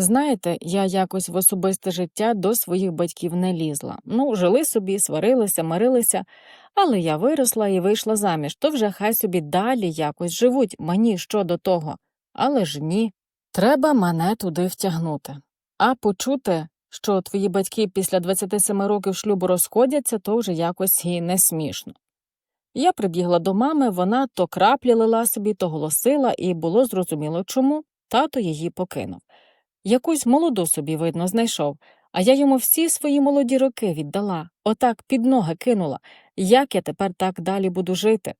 Знаєте, я якось в особисте життя до своїх батьків не лізла. Ну, жили собі, сварилися, мирилися, але я виросла і вийшла заміж, то вже хай собі далі якось живуть, мені що до того. Але ж ні. Треба мене туди втягнути. А почути, що твої батьки після 27 років шлюбу розходяться, то вже якось і не смішно. Я прибігла до мами, вона то краплі лила собі, то голосила, і було зрозуміло чому тато її покинув. Якусь молоду собі, видно, знайшов, а я йому всі свої молоді роки віддала, отак під ноги кинула. Як я тепер так далі буду жити?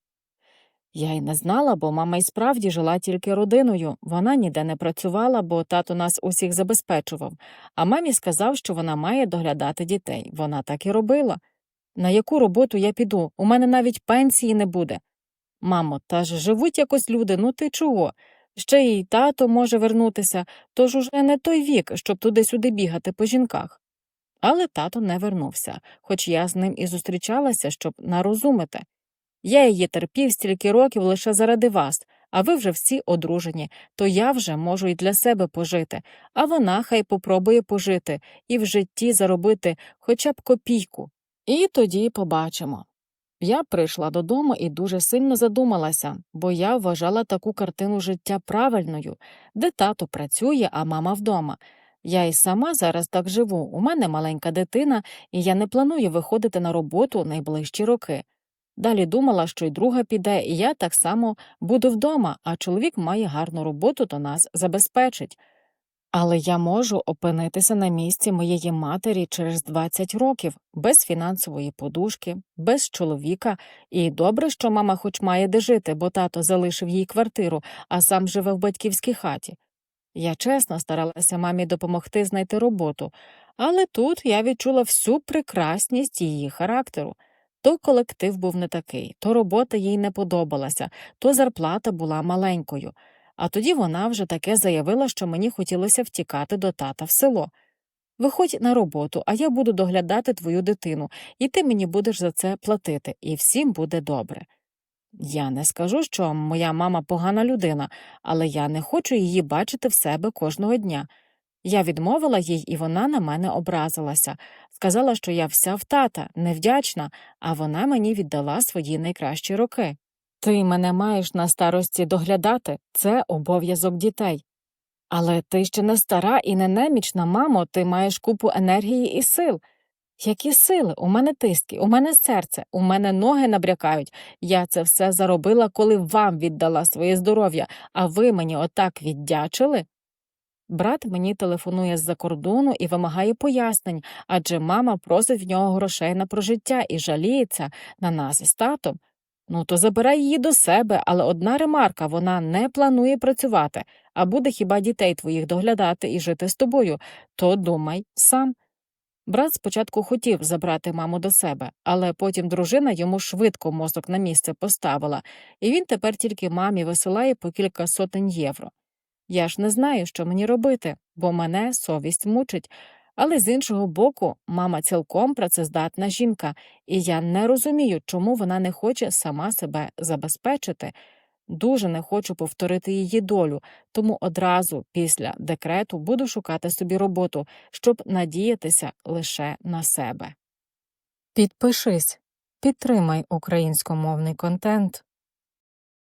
Я й не знала, бо мама й справді жила тільки родиною. Вона ніде не працювала, бо тато нас усіх забезпечував, а мамі сказав, що вона має доглядати дітей. Вона так і робила. На яку роботу я піду? У мене навіть пенсії не буде. Мамо, та ж живуть якось люди, ну ти чого? Ще й тато може вернутися, тож уже не той вік, щоб туди-сюди бігати по жінках. Але тато не вернувся, хоч я з ним і зустрічалася, щоб нарозумити. Я її терпів стільки років лише заради вас, а ви вже всі одружені, то я вже можу і для себе пожити, а вона хай попробує пожити і в житті заробити хоча б копійку. І тоді побачимо. Я прийшла додому і дуже сильно задумалася, бо я вважала таку картину життя правильною, де тато працює, а мама вдома. Я і сама зараз так живу. У мене маленька дитина, і я не планую виходити на роботу найближчі роки. Далі думала, що й друга піде, і я так само буду вдома, а чоловік має гарну роботу, то нас забезпечить. Але я можу опинитися на місці моєї матері через 20 років, без фінансової подушки, без чоловіка, і добре, що мама хоч має де жити, бо тато залишив їй квартиру, а сам живе в батьківській хаті. Я чесно старалася мамі допомогти знайти роботу, але тут я відчула всю прекрасність її характеру. То колектив був не такий, то робота їй не подобалася, то зарплата була маленькою. А тоді вона вже таке заявила, що мені хотілося втікати до тата в село. Виходь на роботу, а я буду доглядати твою дитину, і ти мені будеш за це платити, і всім буде добре. Я не скажу, що моя мама погана людина, але я не хочу її бачити в себе кожного дня. Я відмовила їй, і вона на мене образилася, сказала, що я вся в тата, невдячна, а вона мені віддала свої найкращі роки. Ти мене маєш на старості доглядати, це обов'язок дітей. Але ти ще не стара і не немічна, мамо, ти маєш купу енергії і сил. Які сили? У мене тиски, у мене серце, у мене ноги набрякають. Я це все заробила, коли вам віддала своє здоров'я, а ви мені отак віддячили. Брат мені телефонує з-за кордону і вимагає пояснень, адже мама просить в нього грошей на прожиття і жаліється на нас з татом. Ну, то забирай її до себе, але одна ремарка вона не планує працювати, а буде хіба дітей твоїх доглядати і жити з тобою, то думай сам. Брат спочатку хотів забрати маму до себе, але потім дружина йому швидко мозок на місце поставила, і він тепер тільки мамі висилає по кілька сотень євро. Я ж не знаю, що мені робити, бо мене совість мучить. Але з іншого боку, мама цілком працездатна жінка, і я не розумію, чому вона не хоче сама себе забезпечити. Дуже не хочу повторити її долю, тому одразу після декрету буду шукати собі роботу, щоб надіятися лише на себе. Підпишись, підтримай українськомовний контент.